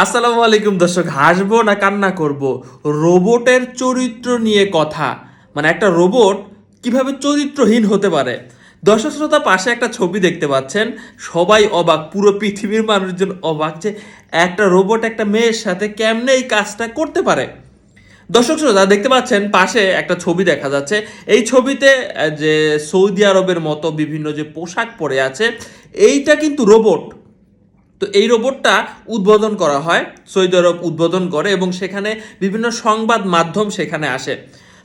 আসসালামু আলাইকুম দর্শক, হাসবো না কান্না করব? রোবটের চরিত্র নিয়ে কথা। মানে একটা রোবট কীভাবে চরিত্রহীন হতে পারে? দর্শক, শ্রোতা, পাশে একটা ছবি দেখতে পাচ্ছেন। সবাই অবাক, পুরো পৃথিবীর মানুষজন অবাক যে একটা রোবট একটা মেয়ের সাথে কেমনে এই কাজটা করতে পারে? দর্শক, শ্রোতা, দেখতে পাচ্ছেন, পাশে একটা ছবি দেখা যাচ্ছে। এই ছবিতে যে সৌদি আরবের মতো বিভিন্ন যে পোশাক পরে আছে, এইটা কিন্তু রোবট। তো এই রোবটটা উদ্বোধন করা হয় সৌদি আরব উদ্বোধন করে এবং সেখানে বিভিন্ন সংবাদ মাধ্যম সেখানে আসে।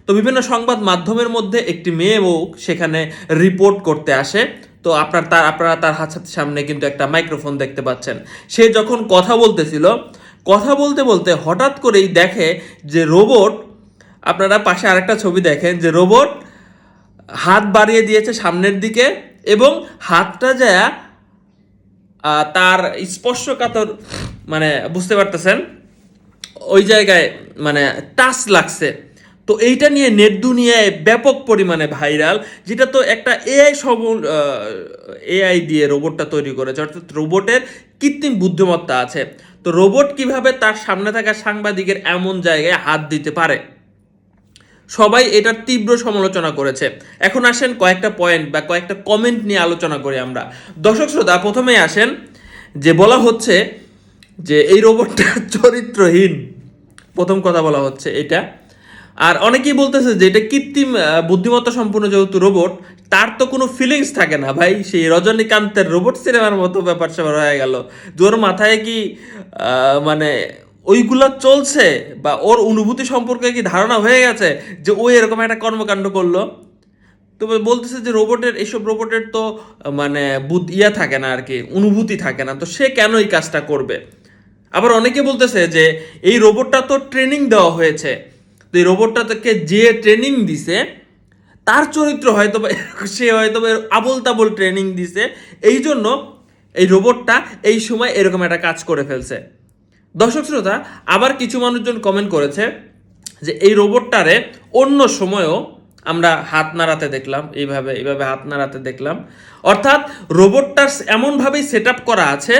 তো বিভিন্ন সংবাদ মাধ্যমের মধ্যে একটি মেয়েও সেখানে রিপোর্ট করতে আসে। তো আপনার তার আপনারা তার হাত সামনে কিন্তু একটা মাইক্রোফোন দেখতে পাচ্ছেন। সে যখন কথা বলতেছিল কথা বলতে বলতে হঠাৎ করেই দেখে যে রোবট আপনারা পাশে আরেকটা ছবি দেখেন যে রোবট হাত বাড়িয়ে দিয়েছে সামনের দিকে এবং হাতটা আহ, তার স্পর্শকাতর মানে বুঝতে পারতেছেন? ওই জায়গায় মানে টাচ লাগছে। তো এইটা নিয়ে নেট দুনিয়ায় ব্যাপক পরিমাণে ভাইরাল, যেটা তো একটা এআই সবল এআই দিয়ে রোবটটা তৈরি করেছে। অর্থাৎ রোবটের কৃত্রিম বুদ্ধিমত্তা আছে। তো রোবট কীভাবে তার সামনে থাকা সাংবাদিকের এমন জায়গায় হাত দিতে পারে? সবাই এটার তীব্র সমালোচনা করেছে। এখন আসেন কয়েকটা পয়েন্ট বা কয়েকটা কমেন্ট নিয়ে আলোচনা করি আমরা। দর্শক শ্রোতা, প্রথমেই আসেন যে বলা হচ্ছে যে এই রোবটটা চরিত্রহীন। প্রথম কথা বলা হচ্ছে এটা। আর অনেকেই বলতেছে যে এটা কৃত্রিম বুদ্ধিমত্তা সম্পূর্ণ যেহেতু রোবট তার তো কোনো ফিলিংস থাকে না ভাই। সেই রজনীকান্তের রোবট সিনেমার মতো ব্যাপার স্যাপার হয়ে গেল। জোর মাথায় কি মানে ওইগুলা চলছে বা ওর অনুভূতি সম্পর্কে কি ধারণা হয়ে গেছে যে ও এরকম একটা কর্মকাণ্ড করল? তো বলতেছে যে রোবটের এইসব রোবটের তো মানে বুধ, ইয়া থাকে না আর কি অনুভূতি থাকে না। তো সে কেন এই কাজটা করবে? আবার অনেকে বলতেছে যে এই রোবটটা তো ট্রেনিং দেওয়া হয়েছে। তো এই রোবটটাকে যে ট্রেনিং দিছে, তার চরিত্র হয়তো সে হয়তো আবল তাবল ট্রেনিং দিছে। এই জন্য এই রোবটটা এই সময় এরকম একটা কাজ করে ফেলছে। দর্শক শ্রোতা, আবার কিছু মানুষজন কমেন্ট করেছে যে এই রোবটটারে অন্য সময়েও আমরা হাত নাড়াতে দেখলাম, এইভাবে এইভাবে হাত নাড়াতে দেখলাম। অর্থাৎ রোবটটার এমনভাবেই সেট আপ করা আছে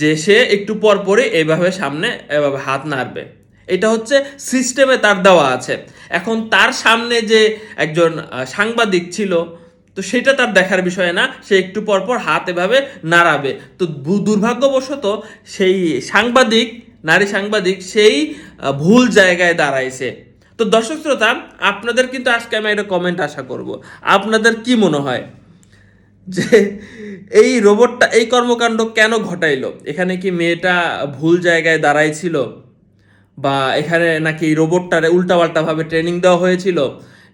যে সে একটু পর পরে এইভাবে সামনে এভাবে হাত নাড়বে। এটা হচ্ছে সিস্টেমে তার দেওয়া আছে। এখন তার সামনে যে একজন সাংবাদিক ছিল, তো সেটা তার দেখার বিষয় না, সে একটু পর পর হাত এভাবে নাড়াবে। তো দুর্ভাগ্যবশত সেই সাংবাদিক নারী সাংবাদিক সেই ভুল জায়গায় দাঁড়াইছে। তো দর্শক শ্রোতা, আপনাদের কিন্তু আজকে আমি একটা কমেন্ট আশা করব। আপনাদের কি মনে হয় যে এই রোবটটা এই কর্মকাণ্ড কেন ঘটাইলো? এখানে কি মেয়েটা ভুল জায়গায় দাঁড়াইছিল? বা এখানে নাকি রোবটটারে উল্টাপাল্টা ভাবে ট্রেনিং দেওয়া হয়েছিল?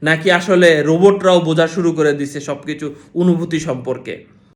নাকি আসলে রোবটরাও বোঝা শুরু করে দিছে সবকিছু অনুভূতি সম্পর্কে?